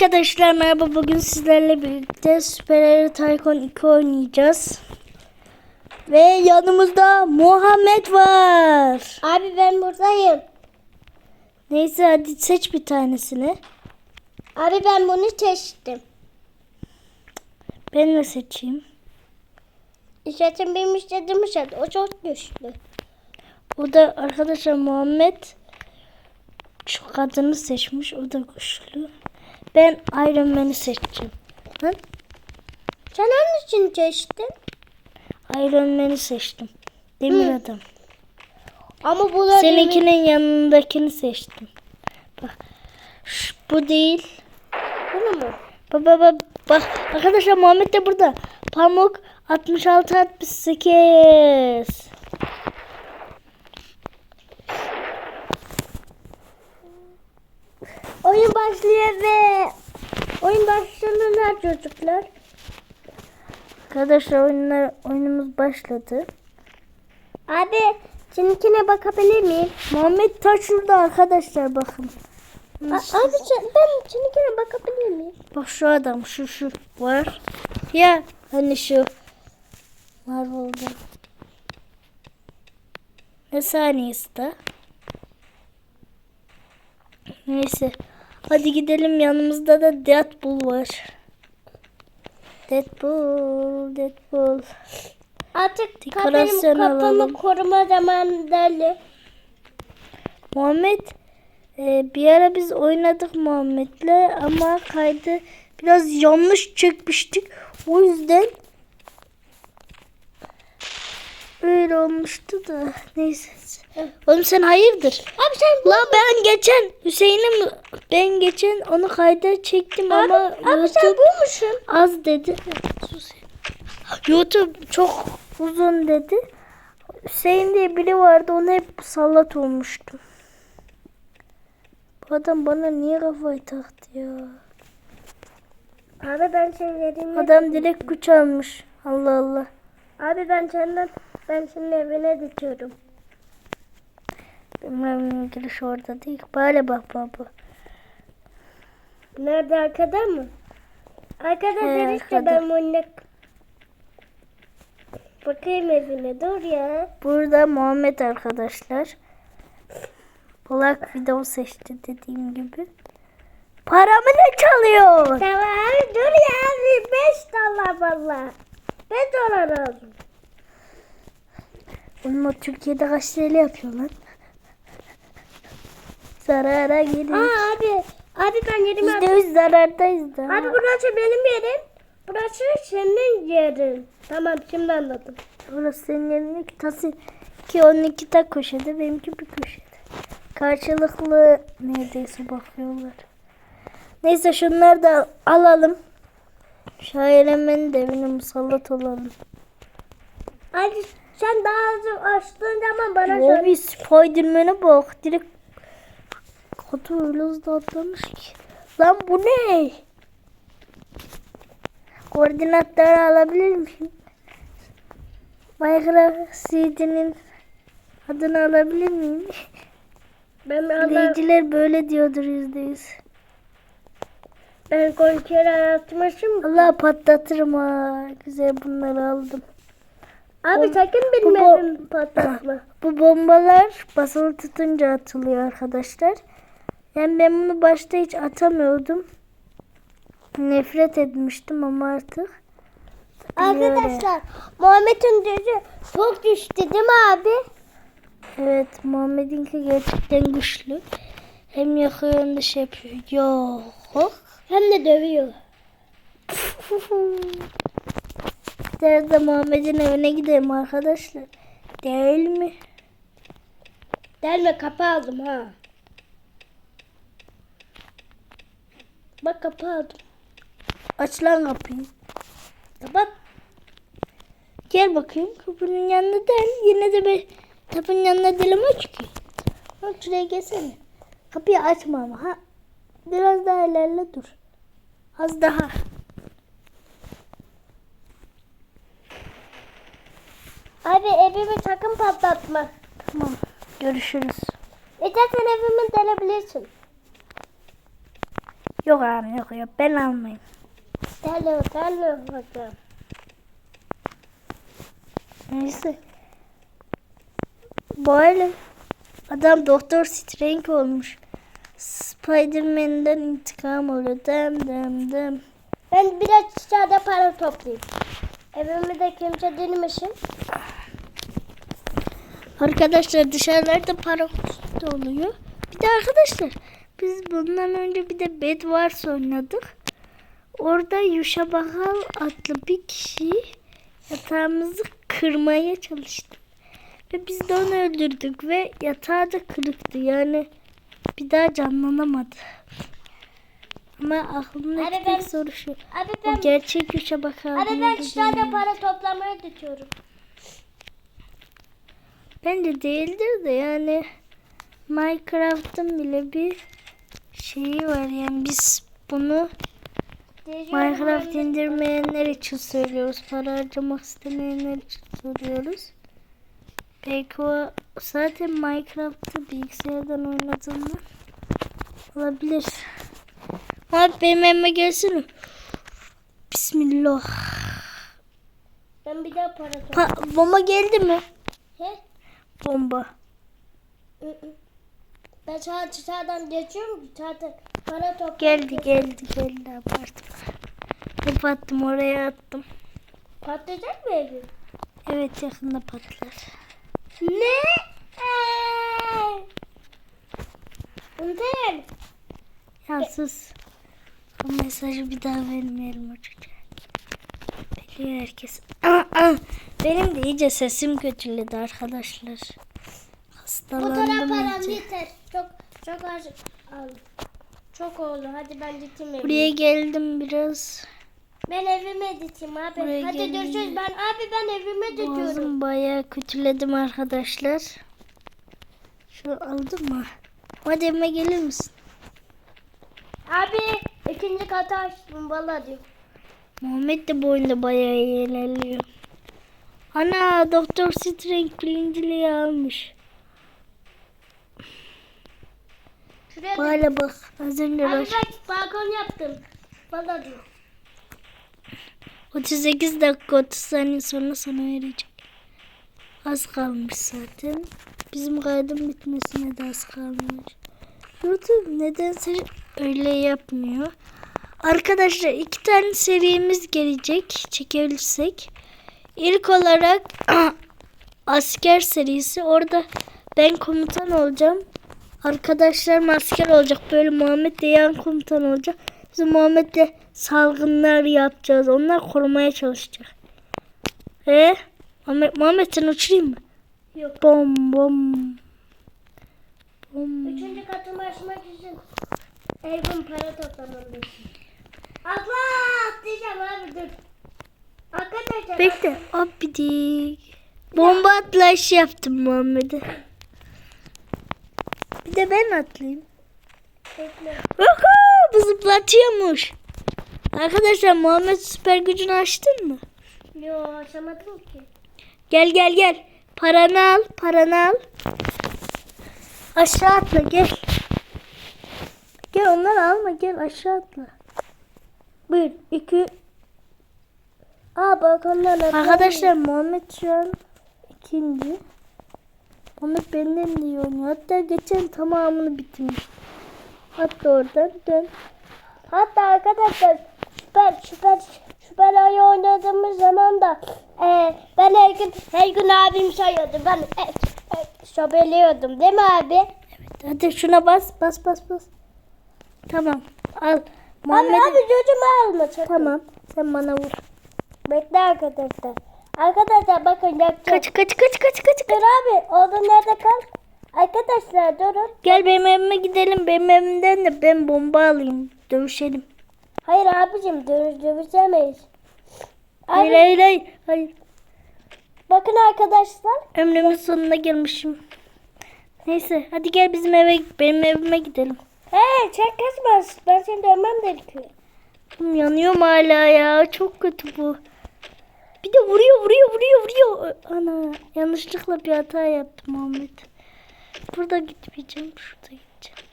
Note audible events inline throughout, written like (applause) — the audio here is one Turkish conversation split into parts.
Arkadaşlar merhaba bugün sizlerle birlikte Super Hero Tycoon 2 oynayacağız. Ve yanımızda Muhammed var. Abi ben buradayım. Neyse hadi seç bir tanesini. Abi ben bunu seçtim. Ben de seçeyim. İşletim benim istediğim işlet. O çok güçlü. O da arkadaşlar Muhammed şu kadını seçmiş. O da güçlü. Ben Iron Man'i seçeceğim. Hı? Sen onun için seçtin. Iron Man'i seçtim. Demir Hı. adam. Ama bu da Seninkinin yanındakini seçtim. Bak. Şş, bu değil. Bunu mu? Bak bak bak. Bak arkadaşlar Muhammed de burada. Pamuk 66 68. Oyun başlıyor ve oyun başlıyorlar çocuklar. Arkadaşlar oyunlar oyunumuz başladı. Abi seninkine bakabilir miyim? Muhammed ta şurada arkadaşlar bakın. A- abi sen, ben seninkine bakabilir miyim? Bak şu adam şu şu var. Ya hani şu Marvel'da. Ne saniyesi de? Neyse. Hadi gidelim yanımızda da Deadpool var. Deadpool, Deadpool. Artık Dekorasyon benim kafamı alalım. koruma zamanı geldi. Muhammed e, bir ara biz oynadık Muhammed'le ama kaydı biraz yanlış çekmiştik. O yüzden öyle olmuştu da neyse. Oğlum sen hayırdır? Abi sen La ben geçen Hüseyin'im ben geçen onu kayda çektim Abi, ama abi sen YouTube bu musun? az dedi. Sus. YouTube çok uzun dedi. Hüseyin diye biri vardı ona hep sallat olmuştum. Bu adam bana niye kafayı taktı ya? Abi ben senin evine... Adam direkt güç almış. Allah Allah. Abi ben senden ben senin evine dikiyorum. Bilmem giriş orada değil. Böyle bak baba. Nerede arkada mı? Arkada He, değil işte arkada. ben bunu Bakayım evine dur ya. Burada Muhammed arkadaşlar. Black video seçti dediğim gibi. Paramı ne çalıyor? Tamam dur ya abi 5 dolar valla. 5 dolar aldım. Oğlum o Türkiye'de kaç TL yapıyor lan? (laughs) Zarara gelir. Aa abi. Abi ben yerim abi. Yüzde yüz zarardayız da. Abi burası benim yerim. Burası senin yerin. Tamam şimdi anladım. Burası senin yerin ki tası ki onun iki tak köşede benimki bir köşede. Karşılıklı neredeyse bakıyorlar. Neyse şunları da alalım. Şair Emen'in de evine musallat olalım. Abi sen daha az açtığın zaman bana söyle. Abi Spiderman'e bak. Direkt Katı öyle hızlı atlamış ki. Lan bu ne? Koordinatları alabilir miyim? Minecraft CD'nin adını alabilir miyim? Ben Allah, İzleyiciler böyle diyordur yüzde yüz. ben kontrol atmışım. Allah patlatırım ha. Güzel bunları aldım. Abi sakın benim bu evimi patlatma. (clears throat) Bu bombalar basılı tutunca atılıyor arkadaşlar. Yani ben bunu başta hiç atamıyordum. Nefret etmiştim ama artık. Arkadaşlar Muhammed'in gözü çok düştü değil mi abi? Evet Muhammed'inki gerçekten güçlü. Hem yakıyor hem de şey yapıyor. Yok. Hem de dövüyor. (laughs) Nerede Muhammed'in evine gidelim arkadaşlar. Değil mi? Delme kapı aldım ha. Bak kapı aldım. Aç lan kapıyı. Kapat. Gel bakayım kapının yanına del. Yine de ben kapının yanına deleme ki. Ha şuraya gelsene. Kapıyı açma ama ha. Biraz daha ilerle dur. Az daha. Abi evimi sakın patlatma. Tamam. Görüşürüz. İstersen evimi delebilirsin. Yok abi yok yok ben almayayım. Gel gel bakalım. Neyse. Böyle adam Doktor Strange olmuş. Spider-Man'den intikam alıyor. Dem dem dem. Ben biraz dışarıda para toplayayım. Evimi de kimse dinlemişim. Arkadaşlar dışarılarda para kutusu oluyor. Bir de arkadaşlar biz bundan önce bir de Bed Wars oynadık. Orada Yuşa Bakal adlı bir kişi yatağımızı kırmaya çalıştı. Ve biz de onu öldürdük ve yatağı da kırıktı. Yani bir daha canlanamadı. Ama aklımdaki tek ben- soru şu. Abi O ben, gerçek Yuşa Bakal abi ben mi? dışarıda para toplamaya tutuyorum. Bence değildir de yani Minecraft'ın bile bir şeyi var yani biz bunu Minecraft indirmeyenler için söylüyoruz. Para harcamak istemeyenler için söylüyoruz. Belki o zaten Minecraft'ı bilgisayardan oynadığında olabilir. Abi benim evime gelsene. Bismillah. Ben bir daha para toplayayım. Pa- bomba geldi mi? He? Bomba. Ben sana dışarıdan geçiyorum. Zaten para toplayayım. Geldi geldi geldi abartma. Kapattım oraya attım. Patlayacak mı evim? Evet yakında patlar. Ne? Untel. Ya sus. O mesajı bir daha vermeyelim o çocuğa. Biliyor herkes. Aa, aa. Benim de iyice sesim kötüledi arkadaşlar. Fotoğraf Hastalandım param iyice. yeter. Çok çok az aldım. Çok oldu. Hadi ben gideyim evime. Buraya geldim biraz. Ben evime gideyim abi. Buraya Hadi gelin. görüşürüz. Ben abi ben evime gidiyorum. Boğazım bayağı kötüledim arkadaşlar. Şu aldın mı? Hadi evime gelir misin? Abi ikinci katı açtım valla diyor. Muhammed de bu oyunda bayağı ilerliyor. Ana Doktor Strange birinciliği almış. Şuraya Hala bak az önce bak balkon yaptım. Valla diyor. 38 dakika 30 saniye sonra sana verecek. Az kalmış zaten. Bizim kaydın bitmesine de az kalmış. YouTube nedense öyle yapmıyor. Arkadaşlar iki tane serimiz gelecek çekebilirsek. İlk olarak (clears throat) asker serisi. Orada ben komutan olacağım. Arkadaşlar asker olacak. Böyle Muhammed de yan komutan olacak. Biz Muhammed'le salgınlar yapacağız. Onlar korumaya çalışacak. E Muhammed, Muhammed sen uçurayım mı? Yok. Bom bom. Bom. Üçüncü katımı açmak için evim para toplamam Allah atlayacağım abi dur. Arkadaşlar. Bekle. Abidik. Bomba atlayışı yaptım Muhammed'e. Bir de ben atlayayım. Bekle. Oho, bu zıplatıyormuş. Arkadaşlar Muhammed süper gücünü açtın mı? Yo açamadım ki. Gel gel gel. Paranı al, paranı al. Aşağı atla gel. Gel onları alma gel aşağı atla. Bir, iki. Aa balkondan. Arkadaşlar Muhammed şu an ikinci. Muhammed benden de iyi oynuyor. Hatta geçen tamamını bitirmiş. Hatta oradan dön. Hatta arkadaşlar süper süper süper ayı oynadığımız zaman da e, ben her gün her gün abim sayıyordu. Ben e, e, şöbeliyordum değil mi abi? Evet, hadi şuna bas bas bas bas. Tamam al. Abi Muhammed abi çocuğumu alma sakın. tamam sen bana vur. Bekle arkadaşlar. Arkadaşlar bakın yapacağım. Kaç kaç kaç kaç kaç. Dur abi orada nerede kal? Arkadaşlar durun. Gel benim evime gidelim. Benim evimden de ben bomba alayım. Dövüşelim. Hayır abicim dövüş dövüşemeyiz. Hayır Abi, hayır hayır. hayır. bakın arkadaşlar. Ömrümün sonuna gelmişim. Neyse hadi gel bizim eve benim evime gidelim. Hey çek kaçmaz. Ben seni dövmem gerekiyor. Yanıyorum hala ya. Çok kötü bu. Bir de vuruyor vuruyor vuruyor vuruyor. Ana yanlışlıkla bir hata yaptım Ahmet. Burada gitmeyeceğim. Şurada gideceğim.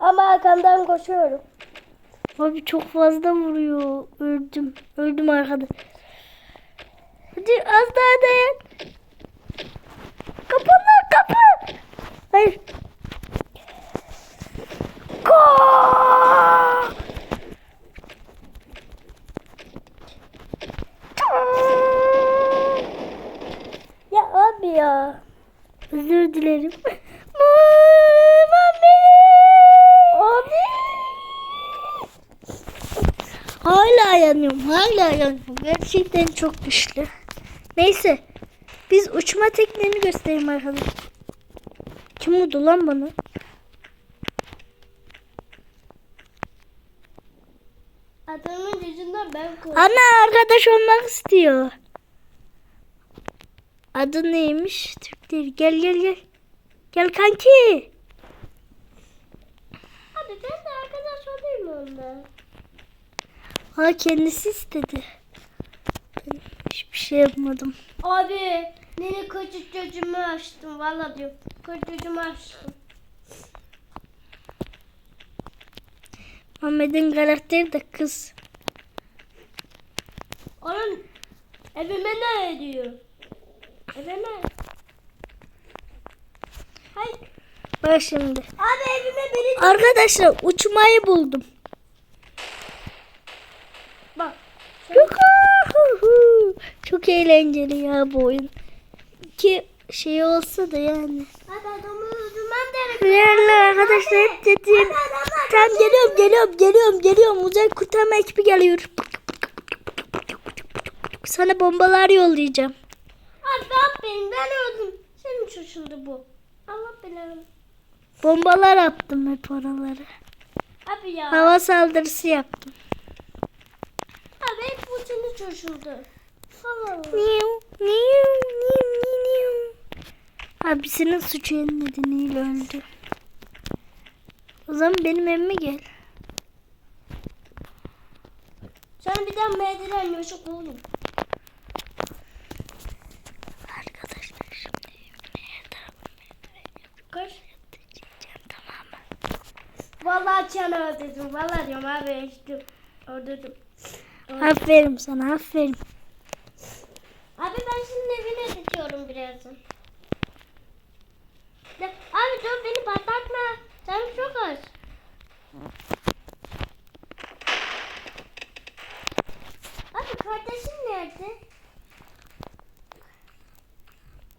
Ama arkamdan koşuyorum. Abi çok fazla vuruyor. Öldüm. Öldüm arkada. Hadi az daha dayan. Kapı lan kapı. Hayır. Ya abi ya. Özür dilerim. Mami. Abi. Hala yanıyorum. Hala yanıyorum. Gerçekten çok güçlü. Neyse. Biz uçma tekniğini göstereyim arkadaşlar. Kim vurdu lan bana? Adamın yüzünden ben korktum. Ana arkadaş olmak istiyor. Adı neymiş? Türk değil. Gel gel gel. Gel kanki. Abi ben de arkadaş olayım onunla? Ha kendisi istedi. Ben hiçbir şey yapmadım. Abi nene küçük çocuğumu açtım valla diyorum. Küçük çocuğumu açtım. Muhammed'in karakteri de kız. Onun evime ne ediyor? Evime. Hayır. Bak şimdi. Abi evime biri Arkadaşlar uçmayı buldum. bak. Yuhuhu. Çok eğlenceli ya bu oyun. Ki şey olsa da yani. Abi adamı Yerler arkadaşlar hep dedim. Tamam geliyorum geliyorum geliyorum geliyorum. Uzay kurtarma ekibi geliyor. Sana bombalar yollayacağım. Abi aferin ben öldüm. Senin çocuğundu bu. Allah belanı. Bombalar attım hep oralara. Abi ya. Hava saldırısı yaptım. Abi hep bu senin çocuğundu. Allah Abisinin suçu nedeniyle öldü. O zaman benim evime gel. Sen bir daha merdiven yaşık oğlum. Arkadaşlar şimdi tarafı Kaç? diyeceğim tamam mı? Vallahi çana öldürdüm. Vallahi diyorum abi işte öldürdüm. Aferin sana aferin. Abi ben senin evine gidiyorum birazdan. Abi dur beni patlatma. Sen çok az. Abi kardeşin nerede?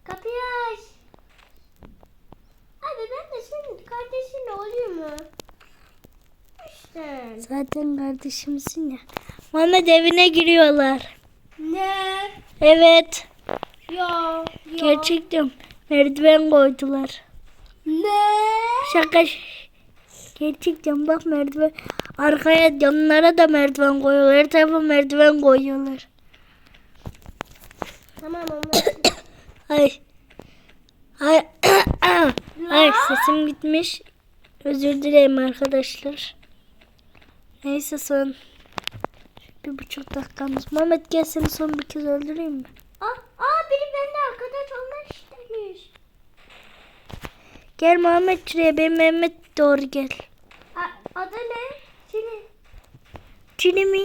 Kapıyı aç. Abi ben de senin kardeşinle olayım mı? İşte. Zaten kardeşimsin ya. Muhammed evine giriyorlar. Ne? Evet. Ya. ya. Gerçekten merdiven koydular. Ne? Şaka. Gerçekten bak merdiven. Arkaya yanlara da merdiven koyuyorlar. Her tarafa merdiven koyuyorlar. Tamam ama. (coughs) Ay. Ay. (coughs) Ay sesim gitmiş. Özür dilerim arkadaşlar. Neyse son bir buçuk dakikamız. Mehmet gel seni son bir kez öldüreyim mi? Aa, aa biri benimle arkadaş olmak istemiş. Gel Muhammed şuraya benim Mehmet doğru gel. A, adı ne? Seni. Çini mi?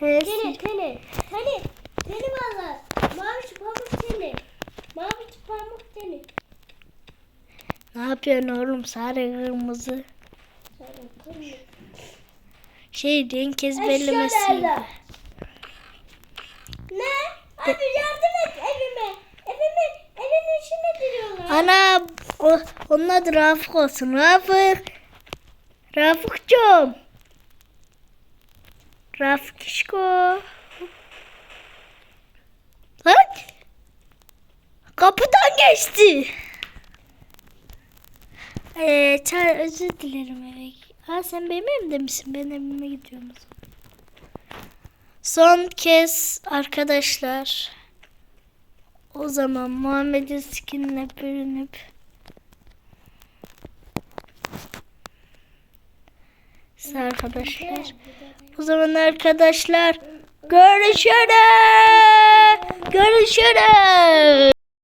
Evet. Seni, seni. Seni. Seni valla. Mavi pamuk seni. Mavi pamuk seni. Ne yapıyorsun oğlum sarı kırmızı? Şey renk ezberlemesi. Ne? Abi yardım et evime. Evin içine giriyorlar. Ana o, onun adı Rafık olsun. Rafık. Rafıkçım. Rafık işko. Lan. Kapıdan geçti. Ee, çağır, özür dilerim eve. Ha sen benim evimde misin? Ben evime gidiyorum o zaman. Son kez arkadaşlar. O zaman Muhammed'in skinine bürünüp arkadaşlar. O zaman arkadaşlar görüşürüz. Görüşürüz.